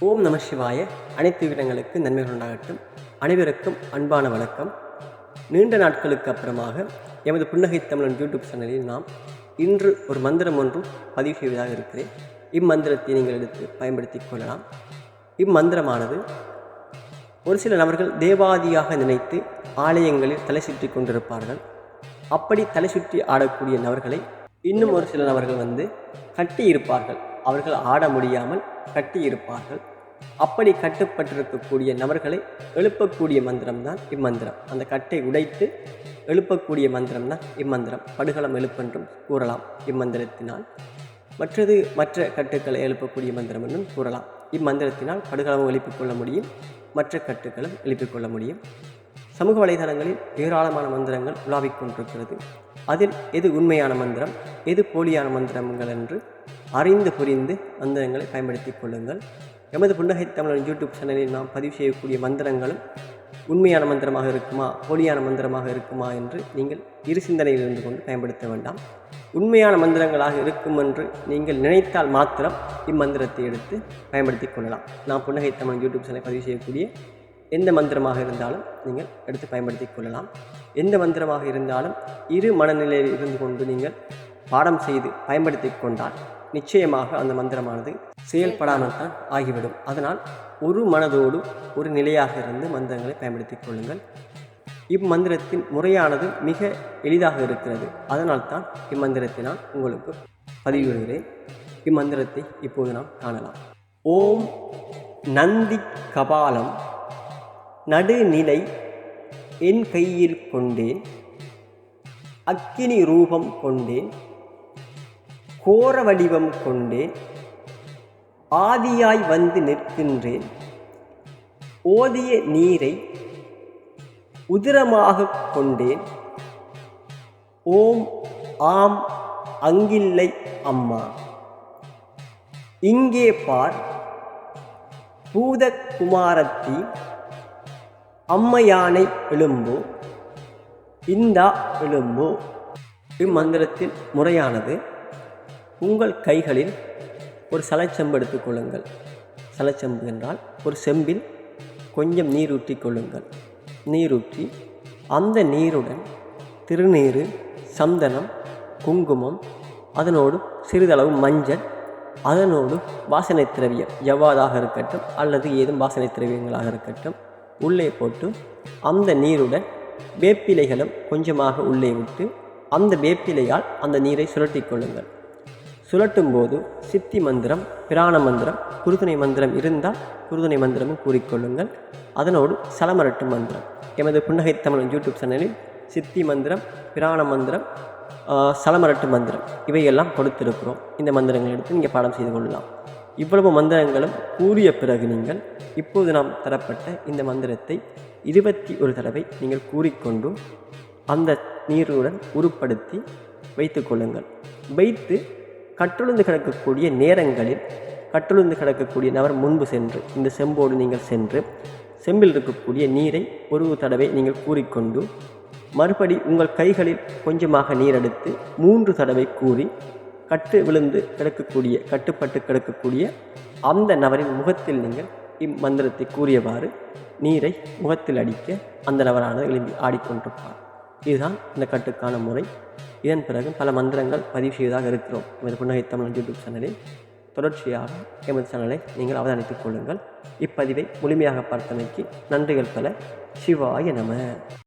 ஓம் நம சிவாய. அனைத்து வீரங்களுக்கு நன்மைகள் உண்டாகட்டும். அனைவருக்கும் அன்பான வணக்கம். நீண்ட நாட்களுக்கு அப்புறமாக எமது புன்னகை தமிழன் யூடியூப் சேனலில் நாம் இன்று ஒரு மந்திரம் ஒன்றும் பதிவு செய்வதாக இருக்கிறேன். இம்மந்திரத்தை நீங்கள் எடுத்து பயன்படுத்திக் கொள்ளலாம். இம்மந்திரமானது ஒரு சில நபர்கள் தேவாதியாக நினைத்து ஆலயங்களில் தலை சுற்றி கொண்டிருப்பார்கள். அப்படி தலை சுற்றி ஆடக்கூடிய நபர்களை இன்னும் ஒரு சில நபர்கள் வந்து கட்டி இருப்பார்கள். அவர்கள் ஆட முடியாமல் கட்டியிருப்பார்கள். அப்படி கட்டுப்பட்டிருக்கக்கூடிய நபர்களை எழுப்பக்கூடிய மந்திரம் தான் இம்மந்திரம். அந்த கட்டை உடைத்து எழுப்பக்கூடிய மந்திரம் தான் இம்மந்திரம். படுகளம் எழுப்பென்றும் கூறலாம் இம்மந்திரத்தினால். மற்றது மற்ற கட்டுக்களை எழுப்பக்கூடிய மந்திரம் என்றும் கூறலாம். இம்மந்திரத்தினால் படுகளமும் எழுப்பிக் கொள்ள முடியும் மற்ற கட்டுக்களும் எழுப்பிக் கொள்ள முடியும். சமூக வலைதளங்களில் ஏராளமான மந்திரங்கள் உலாவிக் கொண்டிருக்கிறது. அதில் எது உண்மையான மந்திரம் எது போலியான மந்திரங்கள் என்று அறிந்து புரிந்து மந்திரங்களை பயன்படுத்தி கொள்ளுங்கள். எமது புன்னகை தமிழன் யூடியூப் சேனலில் நாம் பதிவு செய்யக்கூடிய மந்திரங்களும் உண்மையான மந்திரமாக இருக்குமா போலியான மந்திரமாக இருக்குமா என்று நீங்கள் இரு சிந்தனையில் இருந்து கொண்டு பயன்படுத்த வேண்டாம். உண்மையான மந்திரங்களாக இருக்கும் என்று நீங்கள் நினைத்தால் மாத்திரம் இம்மந்திரத்தை எடுத்து பயன்படுத்திக் கொள்ளலாம். நான் புன்னகை தமிழ் யூடியூப் சேனலை பதிவு செய்யக்கூடிய எந்த மந்திரமாக இருந்தாலும் நீங்கள் எடுத்து பயன்படுத்திக் கொள்ளலாம். எந்த மந்திரமாக இருந்தாலும் இரு மனநிலையில் இருந்து கொண்டு நீங்கள் பாடம் செய்து பயன்படுத்தி கொண்டால் நிச்சயமாக அந்த மந்திரமானது செயல்படாமல் தான் ஆகிவிடும். அதனால் ஒரு மனதோடு ஒரு நிலையாக இருந்து மந்திரங்களை பயன்படுத்திக் கொள்ளுங்கள். இம்மந்திரத்தின் முறையானது மிக எளிதாக இருக்கிறது. அதனால் தான் இம்மந்திரத்தை நான் உங்களுக்கு பதிவிடுகிறேன். இம்மந்திரத்தை இப்போது நாம் காணலாம். ஓம் நந்தி கபாலம். நடுநிலை என் கையில் கொண்டேன். அக்கினி ரூபம் கொண்டேன். கோர வடிவம் கொண்டேன் ஆதியாய் வந்து நிற்கின்றேன். ஓதிய நீரை உதிரமாக கொண்டேன். ஓம் ஆம் அங்கில்லை அம்மா. இங்கே பார் பூதகுமாரத்தி அம்மையானை எழும்போ இந்தா எழும்போ. இம்மந்திரத்தில் முறையானது. உங்கள் கைகளில் ஒரு சலச்செம்பு எடுத்துக்கொள்ளுங்கள் சலச்செம்பு என்றால் ஒரு செம்பில் கொஞ்சம் நீர் ஊற்றி கொள்ளுங்கள். நீரூற்றி அந்த நீருடன் திருநீறு சந்தனம் குங்குமம் அதனோடு சிறிதளவு மஞ்சள் அதனோடு வாசனை திரவியம் எவ்வாறாக இருக்கட்டும் அல்லது ஏதும் வாசனை திரவியங்களாக இருக்கட்டும் உள்ளே போட்டு அந்த நீருடன் வேப்பிலைகளும் கொஞ்சமாக உள்ளே விட்டு அந்த வேப்பிலையால் அந்த நீரை சுழட்டி கொள்ளுங்கள். சுழட்டும் போது சித்தி மந்திரம் பிராண மந்திரம் குருதுணை மந்திரம் இருந்தால் குருதுணை மந்திரமும் கூறிக்கொள்ளுங்கள். அதனோடு சலமரட்டு மந்திரம். எமது புன்னகை தமிழ் யூடியூப் சேனலில் சித்தி மந்திரம் பிராண மந்திரம் சலமரட்டு மந்திரம் இவையெல்லாம் கொடுத்திருக்கிறோம். இந்த மந்திரங்களை எடுத்து நீங்கள் பாடம் செய்து கொள்ளலாம். இவ்வளவு மந்திரங்களும் கூறிய பிறகு நீங்கள் இப்போது நாம் தரப்பட்ட இந்த மந்திரத்தை இருபத்தி ஒரு தடவை நீங்கள் கூறிக்கொண்டு அந்த நீருடன் உருப்படுத்தி வைத்து கொள்ளுங்கள். வைத்து கட்டுழுந்து கிடக்கக்கூடிய நேரங்களில் கட்டுழுந்து கிடக்கக்கூடிய நபர் முன்பு சென்று இந்த செம்போடு நீங்கள் சென்று செம்பில் இருக்கக்கூடிய நீரை ஒரு தடவை நீங்கள் கூறிக்கொண்டு மறுபடி உங்கள் கைகளில் கொஞ்சமாக நீர் எடுத்து மூன்று தடவை கூறி கட்டு விழுந்து கிடக்கக்கூடிய கட்டுப்பட்டு கிடக்கக்கூடிய அந்த நபரின் முகத்தில் நீங்கள் இம்மந்திரத்தை கூறியவாறு நீரை முகத்தில் அடிக்க அந்த நபரானது எழும்பி ஆடிக்கொண்டிருப்பார். இதுதான் இந்த கட்டுக்கான முறை. இதன் பிறகு பல மந்திரங்கள் பதிவு செய்வதாக இருக்கிறோம். எமது புன்னகை தமிழ் யூடியூப் சேனலில். தொடர்ச்சியாக எமது சேனலை நீங்கள் அவதானித்துக் கொள்ளுங்கள். இப்பதிவை முழுமையாக பார்த்தமைக்கு நன்றிகள் பல. சிவாய நம.